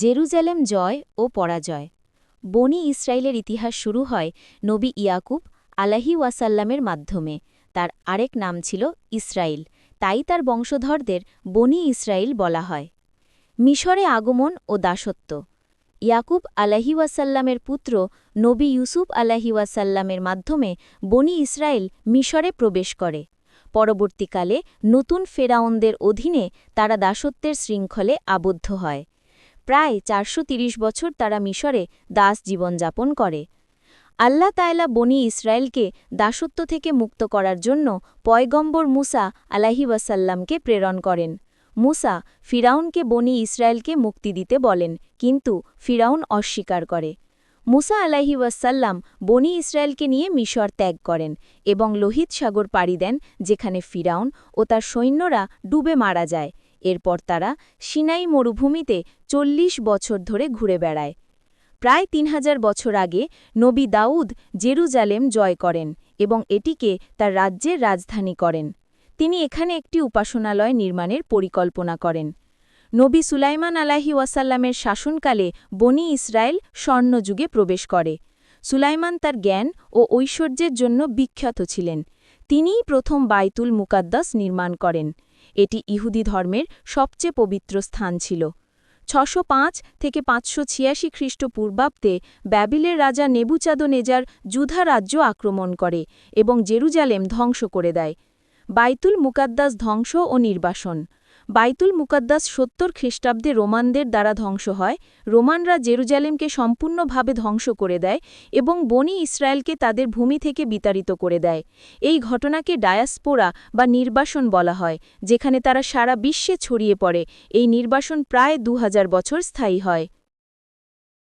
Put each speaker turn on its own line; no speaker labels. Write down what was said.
Jerusalem জয় ও পরাজয়। বনি ইসরায়েলের ইতিহাস শুরু হয় নবী ইয়াকুব আলাহি ওয়াসাল্লামের মাধ্যমে। তার আরেক নাম ছিল ইসরায়েল তাই তার বংশধরদের বনি ইসরায়েল বলা হয়। মিশরে আগমন ও দাসত্ব। ইয়াকুব আলাহি ওয়াসাল্লামের পুত্র নবী ইউসুফ আলাহি ওয়াসাল্লামের মাধ্যমে বনি ইসরায়েল মিশরে প্রবেশ করে। পরবর্তীকালে নতুন ফেরাউনদের অধীনে তারা দাসত্বের শৃঙ্খলে আবদ্ধ হয়। প্রায় চারশো বছর তারা মিশরে দাস জীবনযাপন করে। আল্লাহ তায়লা বনি ইসরায়েলকে দাসত্ব থেকে মুক্ত করার জন্য পয়গম্বর মুসা আলাহি ওয়াসাল্লামকে প্রেরণ করেন। মুসা ফিরাউনকে বনি ইসরায়েলকে মুক্তি দিতে বলেন, কিন্তু ফিরাউন অস্বীকার করে। মুসা আলাহি ওয়াসাল্লাম বনি ইসরায়েলকে নিয়ে মিশর ত্যাগ করেন এবং লোহিত সাগর পাড়ি দেন, যেখানে ফিরাউন ও তার সৈন্যরা ডুবে মারা যায়। এরপর তারা সিনাই মরুভূমিতে চল্লিশ বছর ধরে ঘুরে বেড়ায়। প্রায় তিন হাজার বছর আগে নবী দাউদ জেরুজালেম জয় করেন এবং এটিকে তার রাজ্যের রাজধানী করেন। তিনি এখানে একটি উপাসনালয় নির্মাণের পরিকল্পনা করেন। নবী সুলাইমান আলাহি ওয়াসাল্লামের শাসনকালে বনি ইসরায়েল স্বর্ণযুগে প্রবেশ করে। সুলাইমান তার জ্ঞান ও ঐশ্বর্যের জন্য বিখ্যাত ছিলেন। তিনিই প্রথম বাইতুল মুকাদ্দাস নির্মাণ করেন। এটি ইহুদি ধর্মের সবচেয়ে পবিত্র স্থান ছিল। ছশো থেকে পাঁচশো ছিয়াশি খ্রিস্টপূর্বাব্দে ব্যাবিলের রাজা নেবুচাদনেজার যুধা রাজ্য আক্রমণ করে এবং জেরুজালেম ধ্বংস করে দেয়। বাইতুল মুকাদ্দাস ধ্বংস ও নির্বাসন। বাইতুল মুকাদ্দাস সত্তর খ্রিস্টাব্দে রোমানদের দ্বারা ধ্বংস হয়। রোমানরা জেরুজালেমকে সম্পূর্ণভাবে ধ্বংস করে দেয় এবং বনি ইসরায়েলকে তাদের ভূমি থেকে বিতাড়িত করে দেয়। এই ঘটনাকে ডায়াসপোরা বা নির্বাসন বলা হয়, যেখানে তারা সারা বিশ্বে ছড়িয়ে পড়ে। এই নির্বাসন প্রায় দু হাজার বছর স্থায়ী হয়।